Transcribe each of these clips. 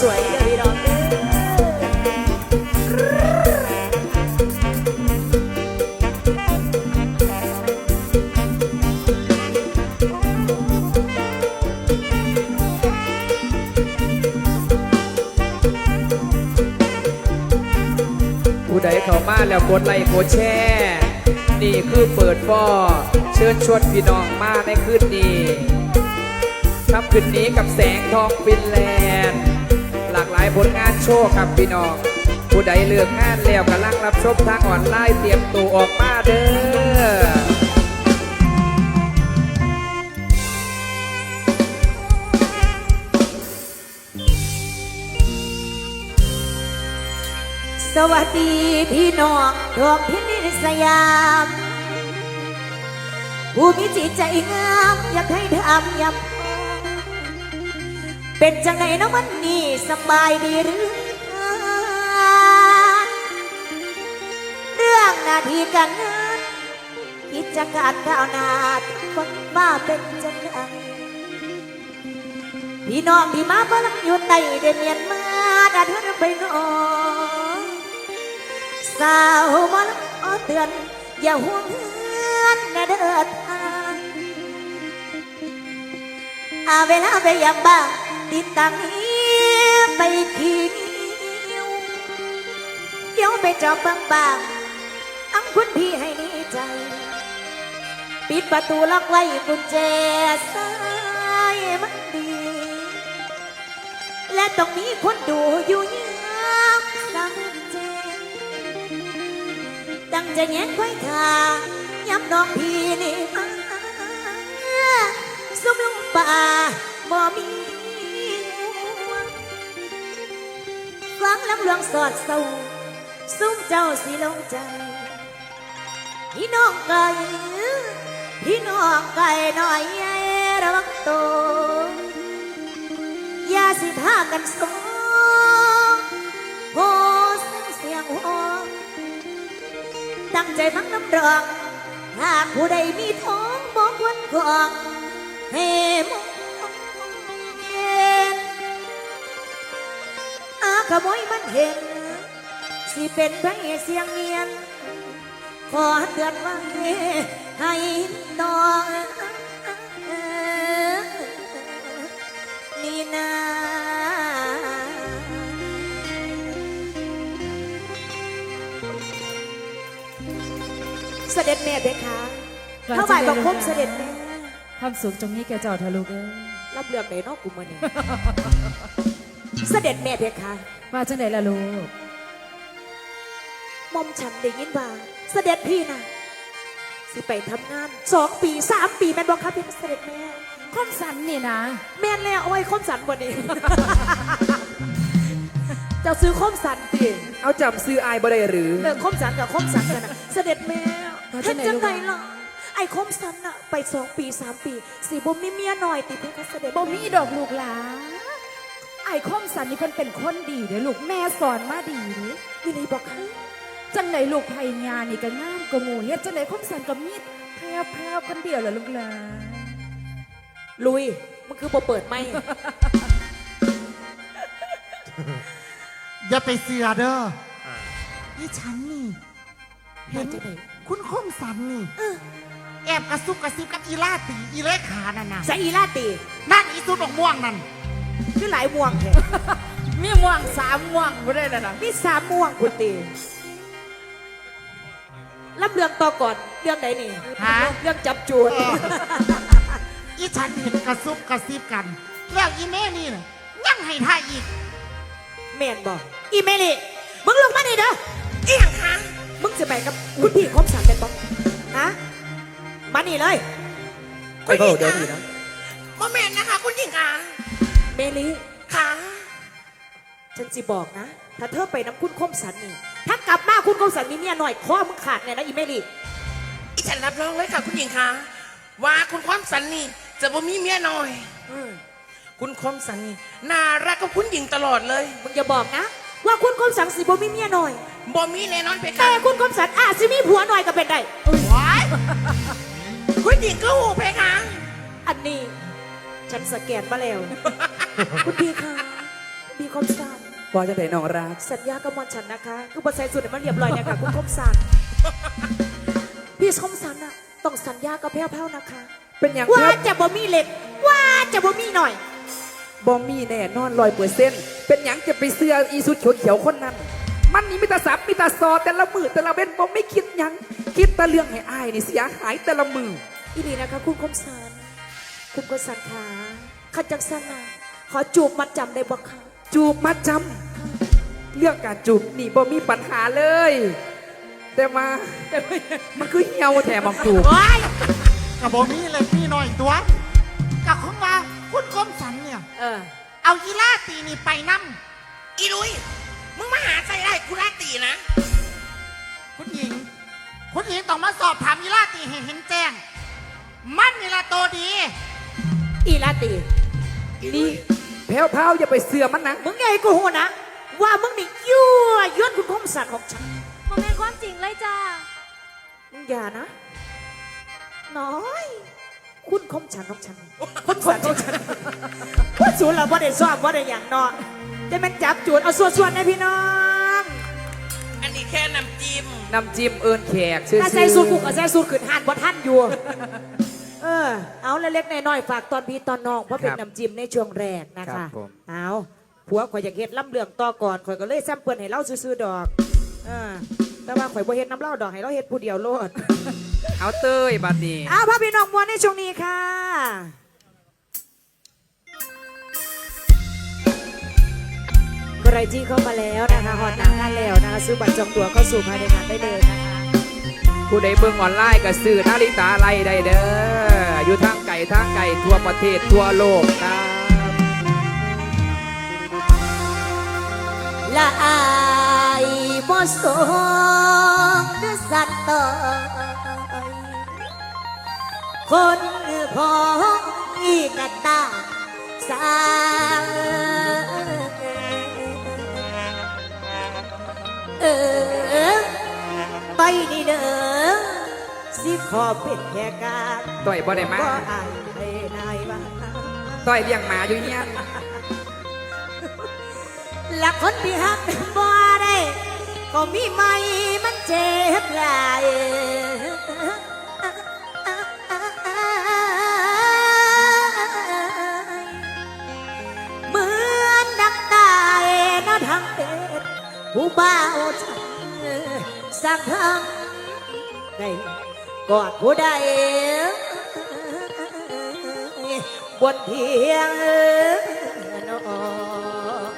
สวยเลยพี่น้องเด้อผู้ใดเข้ามาแล้วกดไลค์กดแชร์นี่คือเปิดบ่อเชิญชวนพี่น้องมาในคืนนี้ ครับคืนนี้กับแสงทองฟินแลนด์ หลากหลายผลงานโชว์ครับพี่น้อง ผู้ใดเลือกงานแล้วกำลังรับชมทางออนไลน์เตรียมตัวออกมาเด้อสวัสดีพี่น้องดวงพินิจสยาม ผู้มีจิตใจงามอยากให้ทำยำ เป็นจังไหนน้องมันนี่สบายดีหรือ เรื่องหน้าที่การงานกิจการก้าวหน้าทุกคนว่าเป็นจังไหนพี่น้องที่มาเมื่อลังอยู่ในเดนเมียนมาดัดเธอไปน้องสาวมาลอเตือน อย่าห่วงเฮือนนะเด้อทางอาเวลาไปยามบ้าง ติดตังนี้ไปขี้นิ้วเดี๋ยวไปจับบางบางๆอังคุณพี่ให้หนี่ใจ ปิดประตูล็อกไว้กุญแจสายมันดี และต้องมีคนดูอยู่เยือกสังเจตั้งใจแงนไว้ทางย้ำน้องพี่ สอดเศร้าซุ้มเจ้าสิลงใจ พี่น้องไก่พี่น้องไก่หน่อยใหญ่ระวังตัวอย่าสิท่ากันสองโหเสียงหองตั้งใจฟังน้ำรองหากผู้ใดมีท้องบอกวันของให้ม เห็น สิเป็นไผเสียงเมียน ขอเตือนไว้ให้น้องนี่นาเสด็จแม่เพคะถ้าบ่ายบังคมเสด็จแม่ความสุขจงนี้แกเจ้าทะลุเอ้ยรับเรื่องไหนนอกกูมาเนี่ยเสด็จแม่เพคะมาจังไหนล่ะลูกหมอมฉันได้ยินว่าเสด็จพี่นะสิไปทำงานสองปีสามปีแม่นบอกครับพี่เสด็จแม่คอมสันนี่นะ แม่นแล้วเอาไว้คมสันบ่นี้จะซื้อคมสันตีเอาจำซื้ออายบ่ได้หรือเออคมสันกับคมสันกันนะเสด็จแม่ท่านจังไหนล่ะไอ้คมสันน่ะไปสองปีสามปีสีบ่มีเมียหน่อยติเพคะเสด็จบ่มีดอกลูกหลา ไอ้คอมสันนี่เพิ่นเป็นคนดีเด้อลูกแม่สอนมาดีเด้อยี่ลีบอกค่ะจังไหนลูกไผงานนี่ก็งามกว่าหมู่เฮ็ดจังไหนคอมสันก็มีแพรวๆคนเดียวล่ะลูกหลาลุยมันคือบ่เปิดไม่ อย่าไปเสือเด้อนี่ฉันนี่ เห็นมาจากไหนคุณคมสันนี่แอบกระซุบกระซิบกับอีลาตีอีเลขานั่นน่ะใส่อีลาตีนั่นอีสุดดอกม่วงนั่น คือหลายม่วงแท้มีม่วงสามม่วงบ่ได้ล่ะนะมีสามม่วงคุณตีรับเรื่องต่อก่อนเรื่องไหนนี่ฮะ เรื่องจับจูดเออ อีฉันเห็นกระซุบกระซิบกันแล้วอีแม่นี่น่ะยังให้ท่าอีกแม่นบอกอีเมลี่มึงลงมานี่เด้ออีหยังคะมึงจะไปกับคุณพี่คมสันเป็นบอกฮะมานี่เลย ไปเฝ้าเดี๋ยวนี้นะ โมเมนต์นะคะ คุณหญิงอะ เมลี่ค่ะฉันจะบอกนะ ถ้าเธอไปน้ำคุณคมสันนี่ ถ้ากลับมาคุณคมสันมีเมียหน่อยคอมึงขาดเนี่ยนะอีเมลี่อีฉันรับรองเลยค่ะ คุณหญิงค่ะว่าคุณความสันนี่จะบ่มีเมียน้อย อืมคุณความสันนี่น่ารักกับคุณหญิงตลอดเลยมึงอย่าบอกนะ ว่าคุณคมสันสิบ่มีเมียหน่อย บ่มีแน่นอนเพแต่คะคุณคมสันอาจสิมีผัวหน่อยก็เป็นได้ว้ายคุณหญิงก็หูเพคะอันนี้ ฉันสแกนมาแล้ว คุณพี่คะพี่คมสันว่าจะได้น้องรัก สัญญากับมอนฉันนะคะ คือบทใส่สุดให้มันเรียบร้อยเนี่ยค่ะคุณคมสันพี่คมสันอะต้องสัญญากับแพ้วๆนะคะ เป็นอย่างว่าเดียวจะบ่มีเหล็กว่าจะบ่มีหน่อยบอมี่แน่นอนร้อยเปอร์เซ็นต์เป็นอย่างจะไปเสื้ออีสุดเขียวๆคนนั้น มันนี่มีแต่สับมีแต่ซอแต่ละมือแต่ละเว้นบอไม่คิดหยัง คิดแต่เรื่องให้อายนี่เสียหายแต่ละมืออีนี่นะคะคุณคมสัน คุณคมสันขาขัดจังสันนะขอจูบมัดจำได้บ่คะจูบมาจำเรื่องการจูบนี่บ่มีปัญหาเลย แต่มาแต่ว่ามันคือเหี่ยวแถมองจูบโอ้ยกับโบมีเลยพี่น้อยตัวกับของว่าคุณคมสันเนี่ย เออ เอาอีล่าตีนี่ไปนั่อีลุย มึงมาหาใส่ได้กูราตีนะ คุณหญิง คุณหญิงต้องมาสอบถามอีล่าตีให้เห็นแจ้ง มันนี่ละตัวดี อีลาตีนี่แพ้วๆอย่าไปเสือมันนะมึงไงกูหัวนะ ว่ามึงนี่ยั่วยวนคุณคมสันของฉันมันเป็นความจริงเลยจ้ามึงอย่านะ น้อย คุณคมฉันของฉันคุณสันของฉันพูดสูนเราบ่ได้ซ้อมบ่ได้อย่างเนาะจะมันจับจูดเอาส่วนๆนะพี่น้องอันนี้แค่น้ำจิ้มน้ำจิ้มเอิญแขกชื่อถ้าใส่สูตรกูก็ใส่สูตรขึ้นหานบ่ท่านอยู่ เออ เอาเล็กๆน้อยๆฝากตอนพี่ตอนน้องเพราะเป็นน้ำจิ้มในช่วงแรกนะครัคะ บผม เอาผัวข่อยอยากเฮ็ดล่ำเรื่องต่อก่อนข่อยก็เลยแซมเปิลให้เล่าซื่อๆดอกเออแต่ว่าข่อยบ่เฮ็ดน้ำเล่าดอกให้เราเฮ็ดผู้เดียวโลด เอาเต้ยบัดนี้เอาพ่อพี่น้องมวลในช่วงนี้ค่ะ ใครที่เข้ามาแล้วนะคะหอดหนังกันแล้วนะคะซื้อบัตรจองตั๋วเข้าสู่ภายในงานได้เลยนะคะ ผู้ใดเบิ่งออนไลน์ก็ซื้อนาฬิตาไล่ได้เด้ออยู่ทางไก่ทางไก่ทั่วประเทศทั่วโลกครับละอายบ่สงหรือสัตว์ต่อคนของอีกตาสา เด้อสิขอเป็นแค่การต้อยบ่ได้มาก็อายให้นายว่าต้อยเลี้ยงหมาอยู่เฮียนและคนที่หักบ่ได้ ก็มีไหมมันเจ็บหลายเหมือนดังตายนะทางเป็ดผู้บ่าวฉันสักครั้ง ได้กอดผู้ใดบนเพียงนอน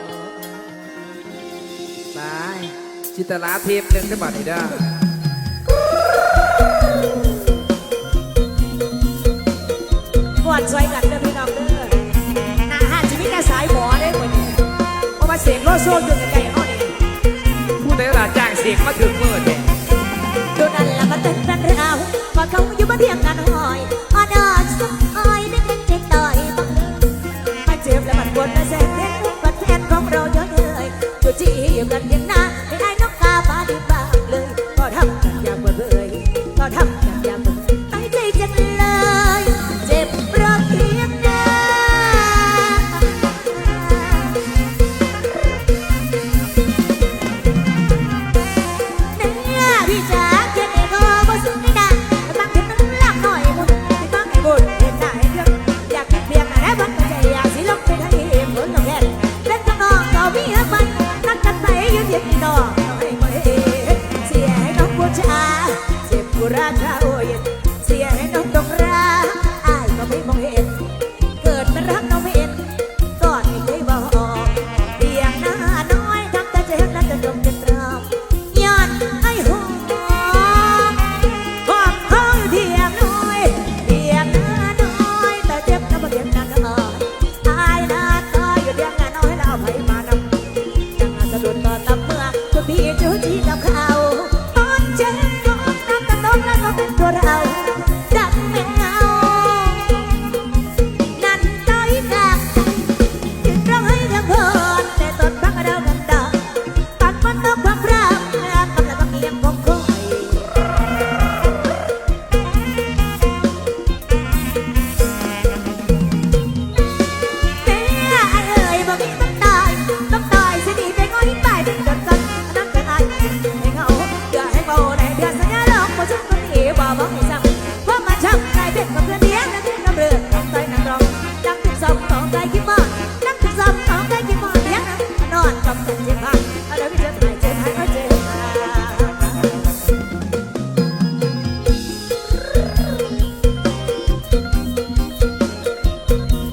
ตายจิตลาเทพหนึ่งได้บัดนี้เด้อกอดซอยกันเด้อพี่น้องเด้อน้าหาชีวิตแต่สายหมอได้หมดนี้เพราะว่าเสียงโลโซอยู่ใกล้ๆเขาเนี่ยผู้ใดล่ะจ้างเสียงมาถึงมือเด้ดู มาเทียงกัน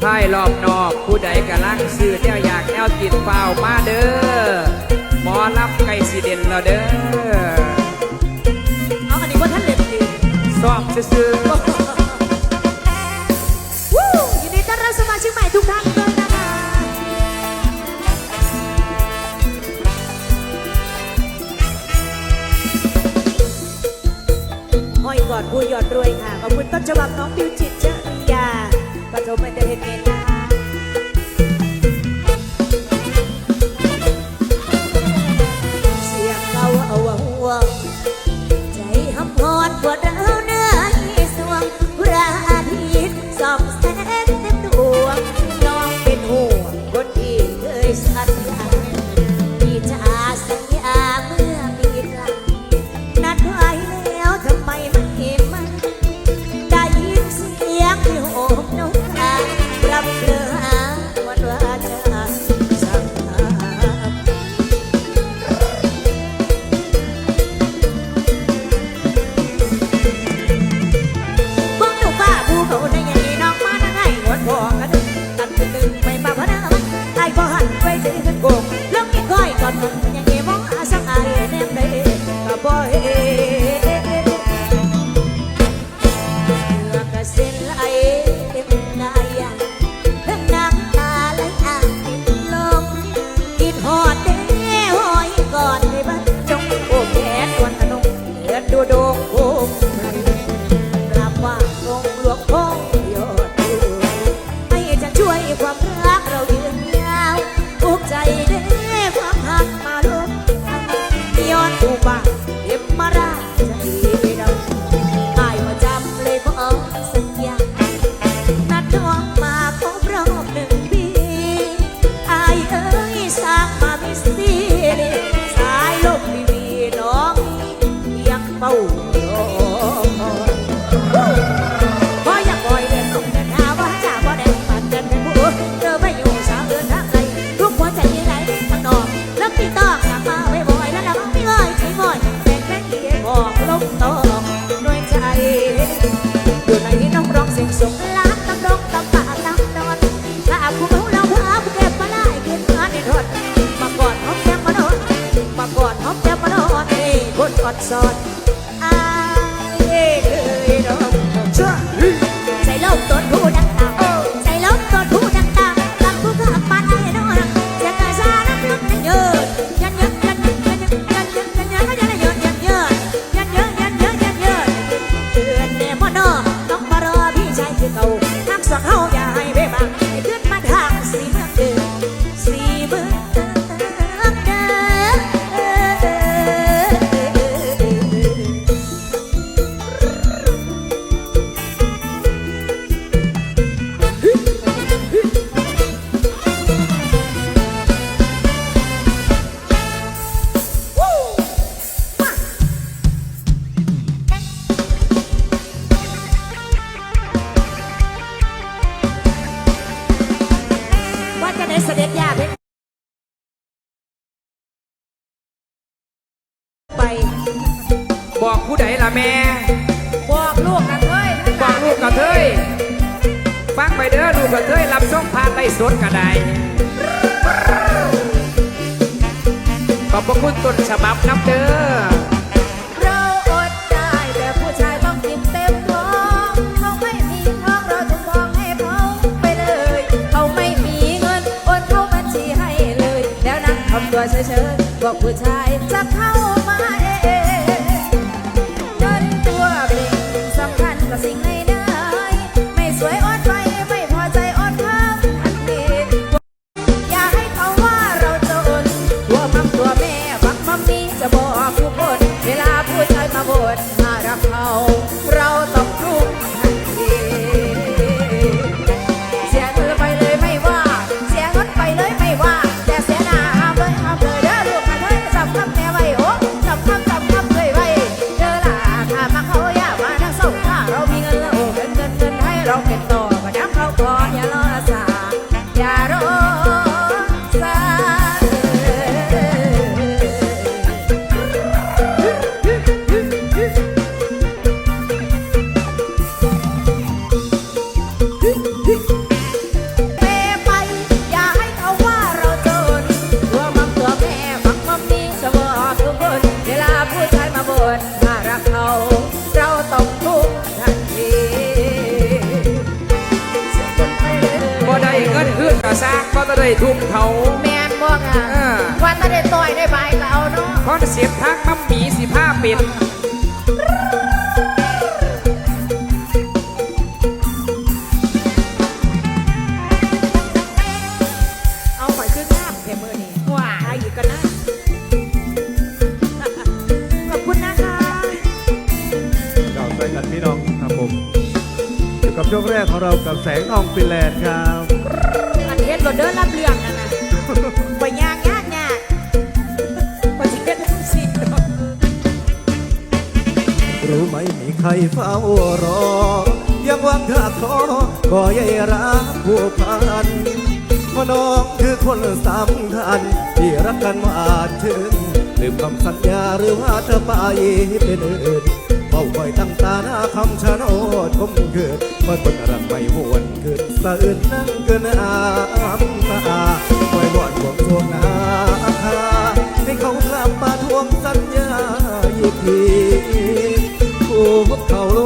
ภายรอบนอกผู้ใดกะลังสื่อเจ้าอยากแอลกินเปล่ามาเด้อหมอรับไก่สีเด่นเราเด้อเอาอันนี้ว่าท่านเล่นดีสอบซื่อวู้ยินดีต้อนรับสมาชิกใหม่ทุกท่านหอยกอดผู้ยอดรวยค่ะขอบคุณต้นฉบับน้องบิวจิต ประชมไม่ได้เห็น บอกผู้ใดล่ะแม่ บอกลูกกระเทยบอกลูกกระเทยฟังไปเด้อลูกกระเทยรับช่องพานไล่สดกระไดขอบพระคุณต้นฉบับนับเด้อเราอดได้แต่ผู้ชายต้องกินเต็มท้องเขาไม่มีทองเราจะมองให้เขาไปเลยเขาไม่มีเงินอนเข้าบัญชีให้เลย แล้วนั่งทำตัวเฉยๆบอกผู้ชายจะเข้า ผู้ชายมาบนถ้ารักเขา เราต้องทุกทันทีบ่ได้เงินขึ้นกระซากก็จะได้ทุกเขาแมนบ่ค่ะวันไม่ได้ต่อยได้ใบก็เอาเนาะเพราะเสียบทักมัมหมีสิผ้าปิด ครับผมอยู่กับช่วงแรกของเรากับแสงทองฟินแลนด์ครับอันเฮ็ดโรเดอร์รับเรื่องนั่นน่ะไปยากยากยากไปเฮ็ดสิรู้ไหมมีใครเฝ้ารอ ยังหวังถ้าขอก็ยังรักผู้พันเพราะน้องคือคนสำคัญที่รักกันมาถึงลืมคำสัญญาหรือว่าเธอไปเป็นอื่นเฝ้า คอยตั้งตาหน้าคำชะโนดคมเกิดเมื่อคนรักไม่หวนเกินสะอื่นนั่งเกินอาตาคอยหวานห่วงทวงนาคาให้เขากลับมาทวงสัญญาอีกทีผู้พบเขาโล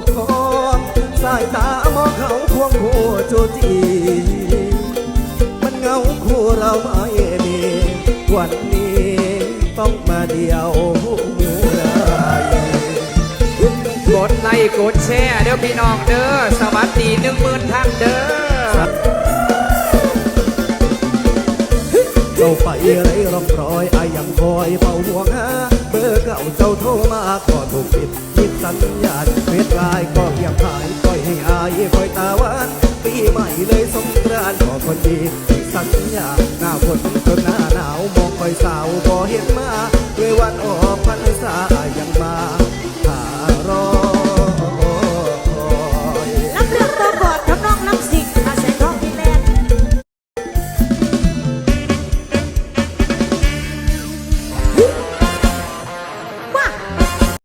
กของสายตามองเขาควงคู่โจจีมันเงาคู่เราไม่มีวันนี้ต้องมาเดียว ค์กดแชร์เด้อพี่น้องเด้อสวัสดีหนึ่งหมื่นท่านเด้อเจ้าไปไรร่องรอยอายังคอยเฝ้าห่วงหาเบอร์เก่าเจ้าโทรมาขอถูกปิดคิดสัญญาณเฟซไลน์ก็เพียงหายปล่อยให้อายคอยตาหวานปีใหม่เลยสงกรานต์ขอคนดีสัญญาหน้าฝนจนหน้าหนาวมองคอยสาวบ